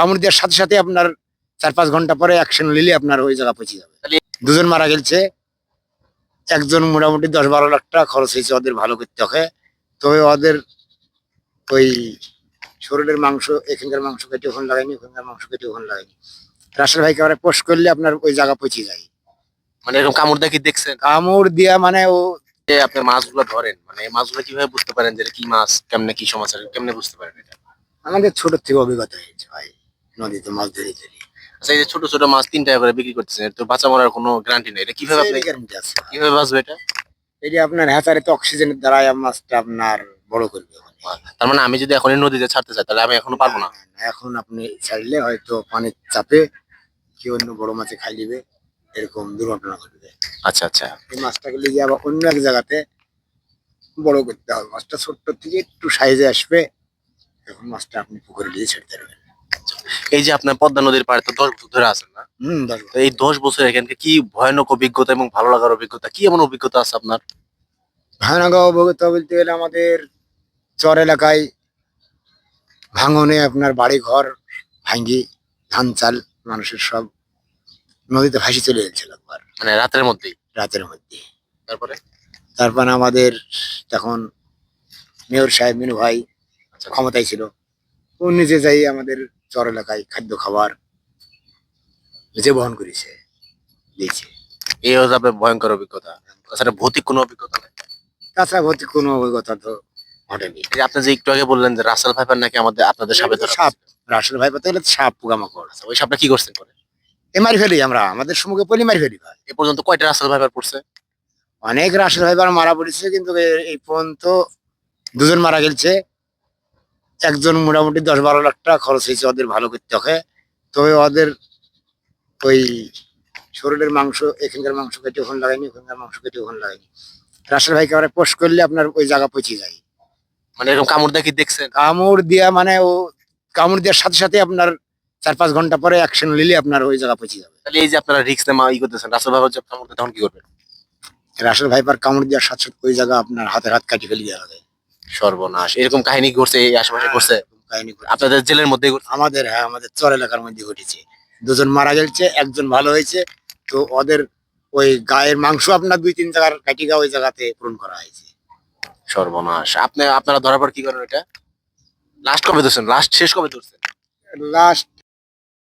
কামড় দেওয়ার সাথে সাথে আপনার চার পাঁচ ঘণ্টা পরে অ্যাকশন নিলে আপনার ওই জায়গা পৌঁছে যাবে। দুজন মারা গেছে। একজন মোটামুটি দশ বারো লাখ টাকা খরচ হয়েছে ওদের ভালো করতে হবে তবে ওদের ওই শরীরের মাংস এখানকার মাংস কেটে ওখানে লাগাইনি ওখানকার মাংস কেটে ওখানে লাগাইনি রাসেল ভাইকে আমরা পোস্ট করলে আপনার ওই জায়গা পৌঁছে যায়। মানে এরকম কামড় দেখি দেখছেন? কামড় দিয়া মানে ও যে আপনি মাছগুলো ধরেন মানে মাছগুলো কীভাবে বুঝতে পারেন যে কি মাছ কেমনে কি সমস্যা কেমনে বুঝতে পারেন এটা? আমাদের ছোট থেকে অভিজ্ঞতা হয়েছে ভাই। নদীতে মাছ ধরে ধরে। আচ্ছা এই যে ছোট ছোট মাছ তিন টাকা করে বিক্রি করতেছেন তো বাঁচা মরার কোনো গ্যারান্টি নেই। এটা কীভাবে আপনি guarantee আছে। কীভাবে বাঁচবে এটা? এই যে আপনার হ্যাচারে তো অক্সিজেনের দ্বারাই মাছটা আপনার বড় করবে তার মানে আমি যদি এখন নদীতে ছাড়তে চাই তাহলে আমি এখনও পারব না? এখন আপনি ছাড়লে হয়তো পানির চাপে কি অন্য বড় মাছে খাই দিবে এরকম দুর্ঘটনা ঘটবে। আচ্ছা আচ্ছা। এই মাছটাকে নিয়ে আবার অন্য এক জায়গাতে বড় করতে হবে। মাছটা ছোট্ট থেকে একটু সাইজে আসবে এখন মাছটা আপনি পুকুরে দিয়ে ছেড়ে দেবেন। এই যে আপনার পদ্মা নদীর পাড়ে তো দশ বছর ধরে আছেন না? তো এই দশ বছর এখানকে কি ভয়ানক অভিজ্ঞতা এবং ভালো লাগার অভিজ্ঞতা? কি এমন অভিজ্ঞতা আছে আপনার? ভয়ানক অভিজ্ঞতা বলতে গেলে আমাদের চর এলাকায় ভাঙনে আপনার বাড়ি ঘর ভাঙ্গি ধান চাল মানুষের সব নদীতে ভাসি চলে যাচ্ছিল একবার। মানে রাতের মধ্যেই? রাতের মধ্যে। তারপরে? তারপর আমাদের তখন মেয়র সাহেব মিনু ভাই আচ্ছা। ক্ষমতায় ছিল। ও নিজে যাই আমাদের চর এলাকায় খাদ্য খাবার নিজে বহন করেছে দিয়েছে। এই হচ্ছে আপনার ভয়ঙ্কর অভিজ্ঞতা। তাছাড়া ভৌতিক কোনো অভিজ্ঞতা নেই। তাছাড়া ভৌতিক কোনো অভিজ্ঞতা তো ঘটেনি। আপনি যে একটু আগে বললেন যে রাসেল ভাইপার নাকি আমাদের আপনাদের সাপে সাপ। রাসেল ভাই পাতে গেলে সাপ পোকামাকড়। ওই সাপটা কি করছেন করে এ মারি ফেলি আমরা আমাদের সম্মুখে পলি মারি ফেলি ভাই। এ পর্যন্ত কয়টা রাসেল ভাইপার পড়ছে? অনেক রাসেল ভাই মারা পড়েছে কিন্তু এই পর্যন্ত দুজন মারা গেছে। একজন মোটামুটি দশ বারো লাখ টাকা খরচ হয়েছে ওদের ভালো করতে হবে তবে ওদের ওই শরীরের মাংস এখানকার মাংস কেটে ওখানে লাগাইনি ওখানকার মাংস কেটে ওখানে লাগাইনি রাসেল ভাইকে আমরা পোস্ট করলে আপনার ওই জায়গা পৌঁছে যায়। মানে এরকম কামড় দেখি দেখছেন? কামড় দিয়া মানে ও কামড় দেওয়ার সাথে সাথে আপনার চার পাঁচ ঘণ্টা পরে অ্যাকশন নিলে আপনার ওই জায়গা পৌঁছে যাবে। তাহলে এই যে আপনারা রিক্স নেমা ই করতেছেন রাসেল ভাইপার যে কামড় তখন কি করবেন? রাসেল ভাইপার কামড় দেওয়ার সাথে সাথে ওই জায়গা আপনার হাতের হাত কাটি ফেলে দেওয়া হবে সর্বনাশ। এরকম কাহিনী ঘটছে এই আশেপাশে ঘটছে? কাহিনী। আপনাদের জেলের মধ্যে আমাদের হ্যাঁ আমাদের চর এলাকার মধ্যে ঘটেছে। দুজন মারা গেলছে একজন ভালো হয়েছে। তো ওদের ওই গায়ের মাংস আপনার দুই তিন জায়গার কাটিগা ওই জায়গাতে পূরণ করা হয়েছে। সর্বনাশ। আপনি আপনারা ধরার পর কি করেন এটা লাস্ট কবে ধরছেন? লাস্ট শেষ কবে ধরছেন? লাস্ট